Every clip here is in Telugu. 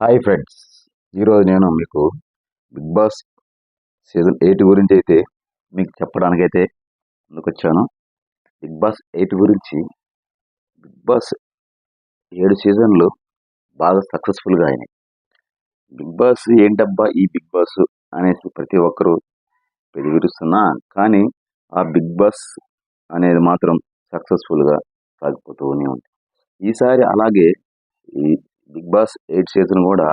హాయ్ ఫ్రెండ్స్ ఈరోజు నేను మీకు బిగ్ బాస్ సీజన్ ఎయిట్ గురించి అయితే మీకు చెప్పడానికైతే ముందుకొచ్చాను. బిగ్ బాస్ ఎయిట్ గురించి బిగ్ బాస్ ఏడు సీజన్లు బాగా సక్సెస్ఫుల్గా అయినాయి. బిగ్ బాస్ ఏంటబ్బా ఈ బిగ్ బాస్ అనేసి ప్రతి ఒక్కరూ పెరిగిరుస్తున్నా కానీ ఆ బిగ్ బాస్ అనేది మాత్రం సక్సెస్ఫుల్గా సాగిపోతూనే ఉంది. ఈసారి అలాగే ఈ బిగ్ బాస్ ఎయిట్ సీజన్ కూడా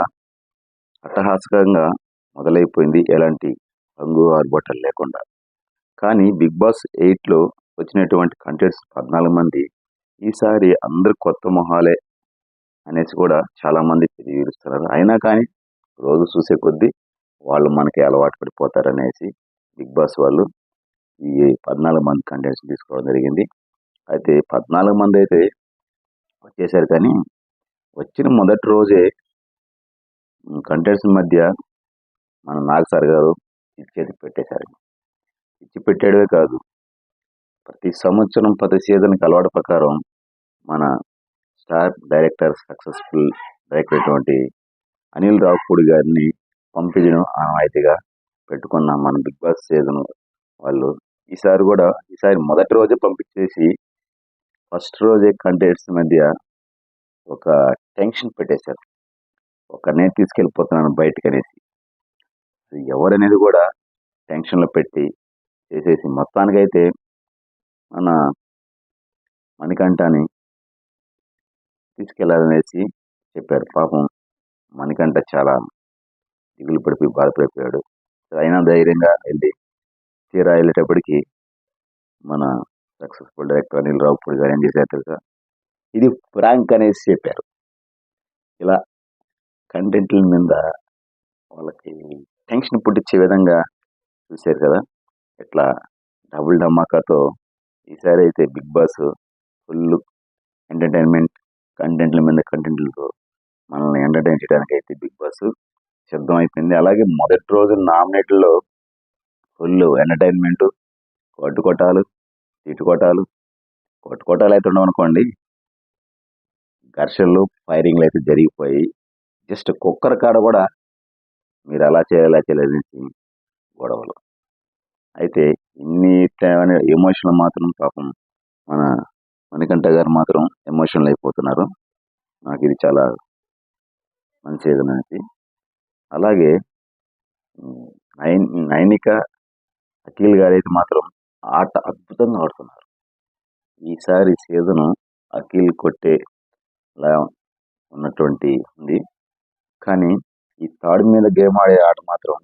అట్టహాసకంగా మొదలైపోయింది. ఎలాంటి రంగు ఆర్భాటాలు లేకుండా. కానీ బిగ్ బాస్ ఎయిట్లో వచ్చినటువంటి కంటెంట్స్ పద్నాలుగు మంది ఈసారి అందరు కొత్త మొహాలే అనేసి కూడా చాలామంది తెలియజేస్తున్నారు. అయినా కానీ రోజు చూసే కొద్దీ వాళ్ళు మనకి అలవాటు పడిపోతారనేసి బిగ్ బాస్ వాళ్ళు ఈ పద్నాలుగు మంది కంటెంట్స్ తీసుకోవడం జరిగింది. అయితే పద్నాలుగు మంది అయితే వచ్చేసారు కానీ వచ్చిన మొదటి రోజే కంటెంట్స్ మధ్య మన నాగ్ సార్ గారు ఇచ్చేది పెట్టేశారు ఇచ్చి పెట్టాడే కాదు ప్రతి సంవత్సరం ప్రతి సీజన్కి అలవాటు ప్రకారం మన స్టార్ డైరెక్టర్ సక్సెస్ఫుల్ డైరెక్టర్ అయినటువంటి అనిల్ రావుపూడి గారిని పంపించడం ఆనవాయితీగా పెట్టుకున్న మన బిగ్ బాస్ సీజన్ వాళ్ళు ఈసారి కూడా ఈసారి మొదటి రోజే పంపించేసి ఫస్ట్ రోజే కంటెంట్స్ మధ్య ఒక టెన్షన్ పెట్టేశారు. ఒకరినే తీసుకెళ్ళిపోతున్నాను బయటకు అనేసి ఎవరనేది కూడా టెన్షన్లో పెట్టి చేసేసి మొత్తానికైతే మన మణికంఠని తీసుకెళ్ళాలనేసి చెప్పారు. పాపం మణికంఠ చాలా దిగులు పడిపోయి బాధపడిపోయాడు అయినా ధైర్యంగా వెళ్ళి తీరా వెళ్ళేటప్పటికి మన సక్సెస్ఫుల్ డైరెక్టర్ అనిల్ రావుపూడి గారు ఏం చేశారు తెలుసా? ఇది ఫ్రాంక్ అనేసి చెప్పారు. ఇలా కంటెంట్ల మీద వాళ్ళకి టెన్షన్ పుట్టించే విధంగా చూశారు కదా. ఇట్లా డబుల్ ధమాకాతో ఈసారి అయితే బిగ్ బాస్ ఫుల్ ఎంటర్టైన్మెంట్ కంటెంట్ల మీద కంటెంట్లతో మనల్ని ఎంటర్టైన్ చేయడానికి అయితే బిగ్ బాస్ సిద్ధం అయిపోయింది అలాగే మొదటి రోజు నామినేట్లో ఫుల్ ఎంటర్టైన్మెంట్ కొట్టుకోటాలు తిట్టుకోటాలు కొట్టుకోటాలు అయితే ఉండవనుకోండి ఘర్షణలు ఫైరింగ్లు అయితే జరిగిపోయి జస్ట్ కుక్కర్ కాడ కూడా మీరు అలా చేయాలి చేయలేదు గొడవలు. అయితే ఇన్ని ఎమోషనల్ మాత్రం పాపం మన మణికంఠ గారు మాత్రం ఎమోషనల్ అయిపోతున్నారు. నాకు ఇది చాలా మంచిది నాకు అలాగే నైన్ నైనిక అఖిల్ గారు అయితే మాత్రం ఆట అద్భుతంగా ఆడుతున్నారు. ఈసారి సీజను అఖిల్ కొట్టే ఉన్నటువంటి ఉంది. కానీ ఈ తాడు మీద గేమ్ ఆడే ఆట మాత్రం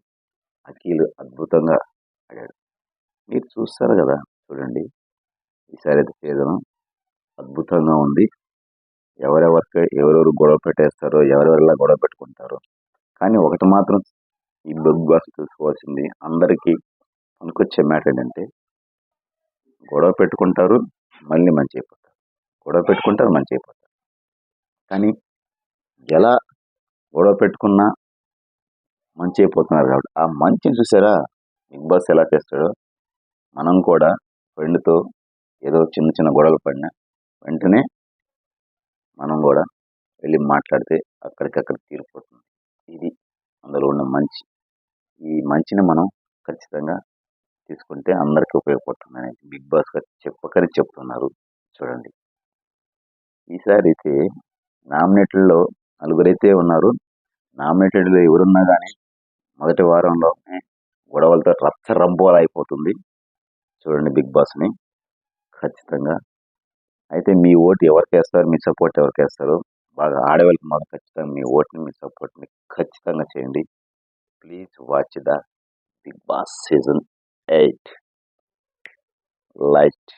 అఖిల్ అద్భుతంగా ఆడాడు. మీరు చూస్తారు కదా చూడండి. ఈసారి అయితే సీజన్ అద్భుతంగా ఉంది. ఎవరెవరికి ఎవరెవరు గొడవ పెట్టేస్తారో ఎవరెవరిలా గొడవ పెట్టుకుంటారో. కానీ ఒకటి మాత్రం ఈ బిగ్ బాస్ తెలుసుకోవాల్సింది అందరికీ పనికొచ్చే మ్యాటర్ ఏంటంటే గొడవ పెట్టుకుంటారు మళ్ళీ మంచి అయిపోతారు. గొడవ పెట్టుకుంటారు మంచి అయిపోతారు. కానీ ఎలా గొడవ పెట్టుకున్నా మంచి అయిపోతున్నారు కాబట్టి. ఆ మంచిని చూసారా? బిగ్ బాస్ ఎలా చేస్తాడో? మనం కూడా ఫ్రెండ్తో ఏదో చిన్న చిన్న గొడవలు పడినా వెంటనే మనం కూడా వెళ్ళి మాట్లాడితే అక్కడికక్కడ తీరిపోతుంది. ఇది అందులో ఉన్న మంచి. ఈ మంచిని మనం ఖచ్చితంగా తీసుకుంటే అందరికీ ఉపయోగపడుతుంది అనేది బిగ్ బాస్ గారు చెప్పకని చెప్తున్నారు. చూడండి. ఈసారి అయితే నామినేటెడ్లో నలుగురైతే ఉన్నారు. నామినేటెడ్లో ఎవరున్నా కానీ మొదటి వారంలో గొడవలతో రచ్చ రంబోలు అయిపోతుంది. చూడండి బిగ్ బాస్ని. ఖచ్చితంగా. అయితే మీ ఓటు ఎవరికి వేస్తారు మీ సపోర్ట్ ఎవరికి వేస్తారు బాగా ఆడవాళ్ళకి మాత్రం ఖచ్చితంగా మీ ఓటుని మీ సపోర్ట్ని ఖచ్చితంగా చేయండి. Please watch the Bigg Boss season eight. Light.